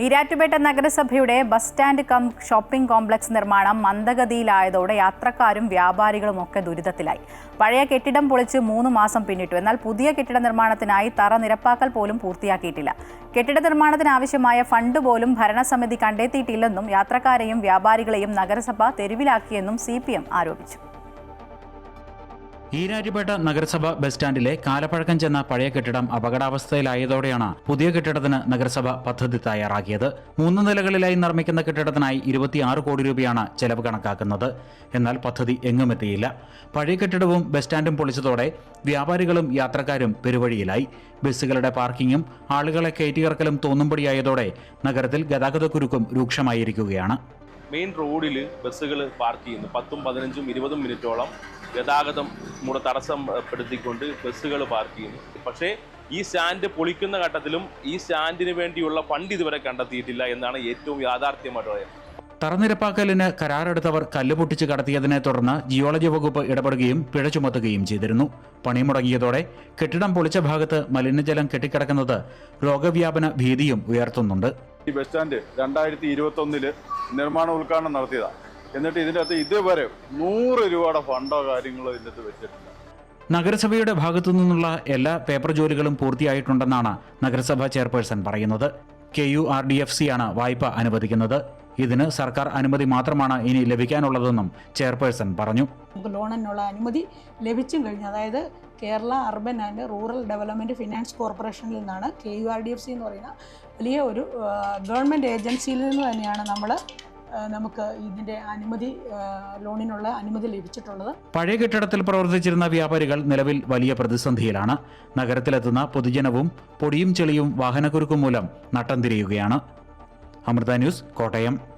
ഈരാറ്റുപേട്ട നഗരസഭയുടെ bus stand cum shopping complex നിർമ്മാണം മന്ദഗതിയിലായതോടെ യാത്രക്കാരും വ്യാപാരികളും ഒക്കെ ദുരിതത്തിലായി. പഴയ കെട്ടിടം പൊളിച്ച് മൂന്ന് മാസം പിന്നിട്ടു. എന്നാൽ പുതിയ കെട്ടിട നിർമ്മാണത്തിനായി തറ നിരപ്പാക്കൽ പോലും പൂർത്തിയാക്കിയിട്ടില്ല. കെട്ടിട നിർമ്മാണത്തിന് ആവശ്യമായ ഫണ്ട് പോലും ഭരണസമിതി കണ്ടെത്തിയിട്ടില്ലെന്നും യാത്രക്കാരെയും വ്യാപാരികളെയും നഗരസഭ തെരുവിലാക്കിയെന്നും സി ആരോപിച്ചു. ഈരാറ്റുപേട്ട നഗരസഭ ബസ് സ്റ്റാൻഡിലെ കാലപ്പഴക്കം ചെന്ന പഴയ കെട്ടിടം അപകടാവസ്ഥയിലായതോടെയാണ് പുതിയ കെട്ടിടത്തിന് നഗരസഭ പദ്ധതി തയ്യാറാക്കിയത്. മൂന്ന് നിലകളിലായി നിർമ്മിക്കുന്ന കെട്ടിടത്തിനായി ഇരുപത്തിയാറ് കോടി രൂപയാണ് ചെലവ് കണക്കാക്കുന്നത്. എന്നാൽ പദ്ധതി എങ്ങുമെത്തിയില്ല പഴയ കെട്ടിടവും ബസ് സ്റ്റാൻഡും പൊളിച്ചതോടെ വ്യാപാരികളും യാത്രക്കാരും പെരുവഴിയിലായി. ബസ്സുകളുടെ പാർക്കിങ്ങും ആളുകളെ കയറ്റിയിറക്കലും തോന്നുംപടിയായതോടെ നഗരത്തിൽ ഗതാഗതക്കുരുക്കും രൂക്ഷമായിരിക്കുകയാണ്. മെയിൻ റോഡിൽ ബസ്സുകൾ പാർക്ക് ചെയ്യുന്നു. പത്തും പതിനഞ്ചും ഇരുപതും മിനിറ്റോളം ഗതാഗതം നമ്മുടെ തടസ്സപ്പെടുത്തിക്കൊണ്ട് ബസ്സുകൾ പാർക്ക് ചെയ്യുന്നു. പക്ഷേ ഈ സ്റ്റാൻഡ് പൊളിക്കുന്ന ഘട്ടത്തിലും ഈ സ്റ്റാൻഡിന് വേണ്ടിയുള്ള ഫണ്ട് ഇതുവരെ കണ്ടെത്തിയിട്ടില്ല എന്നാണ് ഏറ്റവും യാഥാർത്ഥ്യമായിട്ട് പറയുന്നത് തറനിരപ്പാക്കലിന് കരാറെടുത്തവർ കല്ല് പൊട്ടിച്ച് കടത്തിയതിനെ തുടർന്ന് ജിയോളജി വകുപ്പ് ഇടപെടുകയും പിഴ ചുമത്തുകയും ചെയ്തിരുന്നു. പണി മുടങ്ങിയതോടെ കെട്ടിടം പൊളിച്ച ഭാഗത്ത് മലിനജലം കെട്ടിക്കിടക്കുന്നത് രോഗവ്യാപന ഭീതിയും ഉയർത്തുന്നുണ്ട്. ഈ ബസ് സ്റ്റാൻഡ് രണ്ടായിരത്തി ഇരുപത്തി ഒന്നിൽ നിർമ്മാണ ഉദ്ഘാടനം നടത്തിയതാണ് എന്നിട്ട് ഇതിന്റെ അകത്ത് ഇതുവരെ നൂറ് രൂപയുടെ ഫണ്ടോ കാര്യങ്ങളോ ഇതിന്റെ അകത്ത് വെച്ചിട്ടില്ല. നഗരസഭയുടെ ഭാഗത്തു നിന്നുള്ള എല്ലാ പേപ്പർ ജോലികളും പൂർത്തിയായിട്ടുണ്ടെന്നാണ് നഗരസഭാ ചെയർപേഴ്സൺ പറയുന്നത്. K U R D F C ആണ് വായ്പ അനുവദിക്കുന്നത്. ഇതിന് സർക്കാർ അനുമതി മാത്രമാണ് ഇനി ലഭിക്കാനുള്ളതെന്നും ചെയർപേഴ്സൺ പറഞ്ഞു. നമുക്ക് ലോണിനുള്ള അനുമതി ലഭിച്ചും കഴിഞ്ഞു. അതായത് Kerala urban and rural development finance കോർപ്പറേഷനിൽ നിന്നാണ് K U R D F C എന്ന് പറയുന്ന വലിയ ഒരു ഗവൺമെന്റ് ഏജൻസിയിൽ നിന്ന് തന്നെയാണ് നമ്മൾ നമുക്ക് ഇതിന്റെ അനുമതി ലോണിനുള്ള അനുമതി ലഭിച്ചിട്ടുള്ളത്. പഴയ കെട്ടിടത്തിൽ പ്രവർത്തിച്ചിരുന്ന വ്യാപാരികൾ നിലവിൽ വലിയ പ്രതിസന്ധിയിലാണ്. നഗരത്തിലെത്തുന്ന പൊതുജനവും പൊടിയും ചെളിയും വാഹനക്കുരുക്കും മൂലം നട്ടം തിരിയുകയാണ്. അമൃത ന്യൂസ് കോട്ടയം.